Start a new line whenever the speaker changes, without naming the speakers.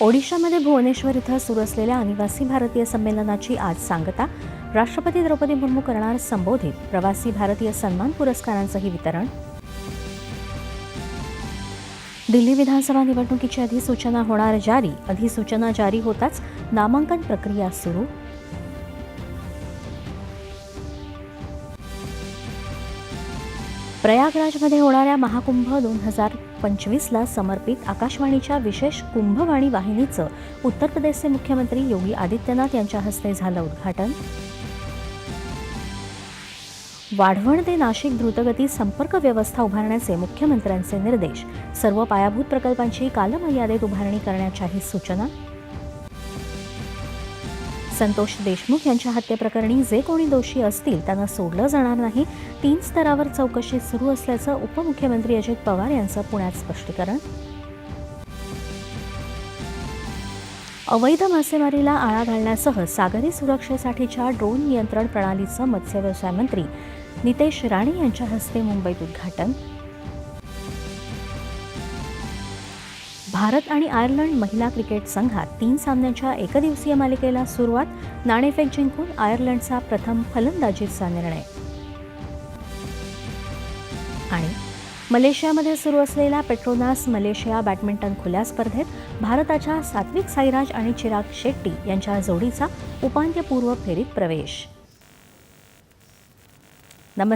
ओडिशामध्ये भुवनेश्वर इथं सुरू असलेल्या अनिवासी भारतीय संमेलनाची आज सांगता राष्ट्रपती द्रौपदी मुर्मू करणार संबोधित. प्रवासी भारतीय सन्मान पुरस्कारांचंही वितरण. दिल्ली विधानसभा निवडणुकीची अधिसूचना होणार जारी. अधिसूचना जारी होताच नामांकन प्रक्रिया सुरू. प्रयागराजमध्ये होणाऱ्या महाकुंभ दोन हजार पंचवीसला समर्पित आकाशवाणीच्या विशेष कुंभवाणी वाहिनीचं उत्तर प्रदेशचे मुख्यमंत्री योगी आदित्यनाथ यांच्या हस्ते झालं उद्घाटन. वाढवण ते नाशिक द्रुतगती संपर्क व्यवस्था उभारण्याचे मुख्यमंत्र्यांचे निर्देश. सर्व पायाभूत प्रकल्पांची कालमर्यादेत उभारणी करण्याच्याही सूचना संतोष देशमुख यांच्या हत्येप्रकरणी जे कोणी दोषी असतील त्यांना सोडलं जाणार नाही. तीन स्तरावर चौकशी सुरू असल्याचं उपमुख्यमंत्री अजित पवार यांचं पुण्यात स्पष्टीकरण. अवैध मासेमारीला आळा घालण्यासह सागरी सुरक्षेसाठीच्या ड्रोन नियंत्रण प्रणालीचं मत्स्यव्यवसाय मंत्री नितेश राणे यांच्या हस्ते मुंबईत उद्घाटन. भारत आणि आयर्लंड महिला क्रिकेट संघात तीन सामन्यांच्या एकदिवसीय मालिकेला सुरुवात नाणेफेक जिंकून आयर्लंडचा प्रथम फलंदाजीचा निर्णय. आणि मलेशियामध्ये सुरू असलेल्या पेट्रोनास मलेशिया बॅडमिंटन खुल्या स्पर्धेत भारताच्या सात्विक साईराज आणि चिराग शेट्टी यांच्या जोडीचा उपांत्यपूर्व फेरीत प्रवेश.